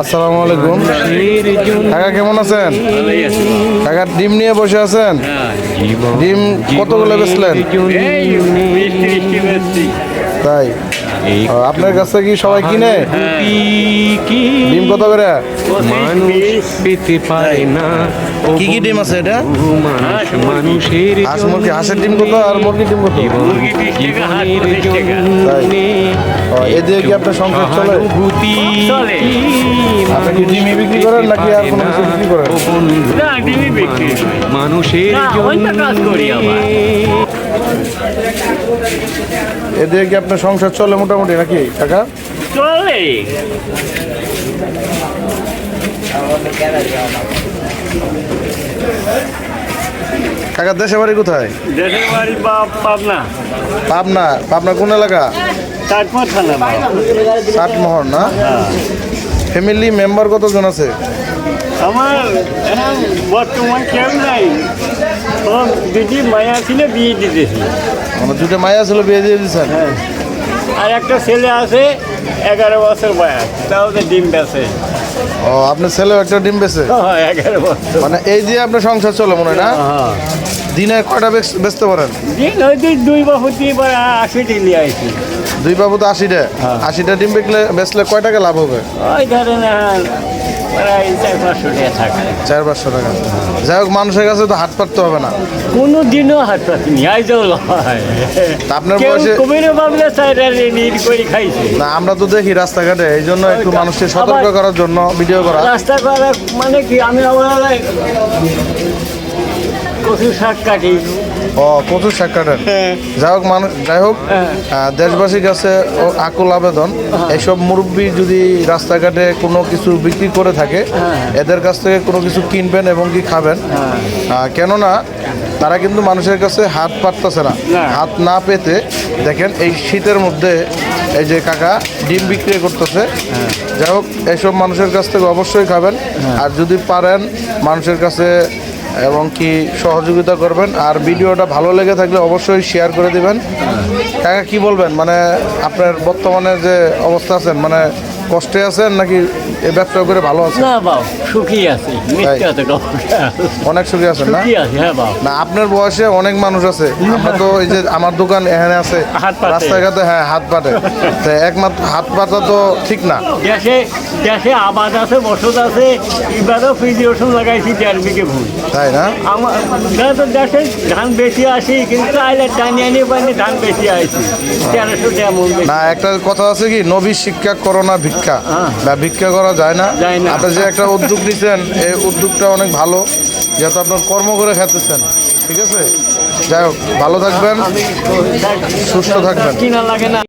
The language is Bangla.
আসসালামু আলাইকুম। কাকা কেমন আছেন? কাকা ডিম নিয়ে বসে আছেন? ডিম কতগুলো বেচলেন? তাই? আপনার কাছে কি সবাই কিনে? ডিম কত করে? মানুষ পেতে পারে না। কি কি ডিম আছে এটা? মানুষ মানুষের হাঁস মুরগি হাঁসের ডিম কত আর মুরগির ডিম কত? জীবনের জন্যে ও, এ দিয়ে কি আপনার সংসার চলে। আপনি কি ডিমই বিক্রি করেন নাকি আর কোনো কিছু বিক্রি করেন? না, ডিমই বিক্রি মানুষের না, কাজ করি আবার। এ দিয়ে কি আপনার সংসার চলে মোটামুটি নাকি টাকা চলে। কাকা দেশে বাড়ি কোথায়? দেশের বাড়ি পাবনা। পাবনা পাবনা কোন এলাকা? থানা। না? ফ্যামিলি মেম্বার কতজন আছে? আমার এখন বর্তমান কেউ নাই। দুটি মায়া ছিল বিয়ে দিতেছি আমার দুটো মায়া ছিল বিয়ে দিয়ে দিয়েছেন? হ্যাঁ। আর একটা ছেলে আছে এগারো বছর বয়স তাও ডিম বেছে ও আপনার ছেলেও একটা ডিম বেছে মানে এই দিয়ে আপনার সংসার চলে মনে হয় না? হ্যাঁ দিনে কয়টা বেচ- বেচতে পারেন? দিন দিন দুই বাহুতি আশি নিয়ে আসি দুই বাবু তো আশিটা। আশিটা ডিম বেচলে বেচলে কয় টাকা লাভ হবে? ওই ধরেন চার পাঁচশো টাকা যাই হোক মানুষের কাছে তো হাত পাততে হবে না। কোনো দিনও হাত পাতিনি আইজও আপনার বয়সে না আমরা তো দেখি রাস্তাঘাটে এই জন্য একটু মানুষকে সতর্ক করার জন্য ভিডিও করা। রাস্তা মানে কি আমি আবার কচু শাক কাটি। ও প্রচুর শাক কাটেন যাই হোক মানুষ যাই হোক হ্যাঁ। দেশবাসীর কাছে আকুল আবেদন এইসব মুরব্বী যদি রাস্তাঘাটে কোনো কিছু বিক্রি করে থাকে হ্যাঁ। এদের কাছ থেকে কোনো কিছু কিনবেন এবং কি খাবেন? কেননা তারা কিন্তু মানুষের কাছে হাত পাততেছে না। না। হাত না পেতে দেখেন এই শীতের মধ্যে এই যে কাকা ডিম বিক্রি করতেছে। যাই হোক এইসব মানুষের কাছ থেকে অবশ্যই খাবেন। আর যদি পারেন মানুষের কাছে এবং কি সহযোগিতা করবেন আর ভিডিওটা ভালো লেগে থাকলে অবশ্যই শেয়ার করে দিবেন। কাকা, কি বলবেন? মানে আপনার বর্তমানে যে অবস্থা আছেন মানে কষ্টে আছেন নাকি এই ব্যবসা করে ভালো আছেন? না বাবু সুখী আছে। মিথ্যে আছে অনেক সুখী আছেন না? সুখী আছে হ্যাঁ বাবু না আপনার বয়সে অনেক মানুষ আছে। আমরা তো এই যে আমার দোকান এখানে আছে। রাস্তাঘাটে হ্যাঁ হাত পাতে। তো একমাত্র হাত পাতা তো ঠিক না। দেশে দেশে আবাদ আছে বসত আছে। এবারও প্রিপারেশন লাগাইছি দেড় বিঘে ভুল। তাই না? আমার তো দেশে ধান বেশি আসি কিন্তু আইলে টানি আনি ধান বেশি আসি তেরোশো টাকা মন না একটা কথা আছে কি? নবী শিক্ষা করো না ভিক্ষা। বা ভিক্ষা করা যায় না। আপনি যে একটা উদ্যোগ নিছেন এই উদ্যোগটা অনেক ভালো। যেহেতু আপনার কর্ম করে খেতেছেন ঠিক আছে? যাই হোক ভালো থাকবেন সুস্থ থাকবেন।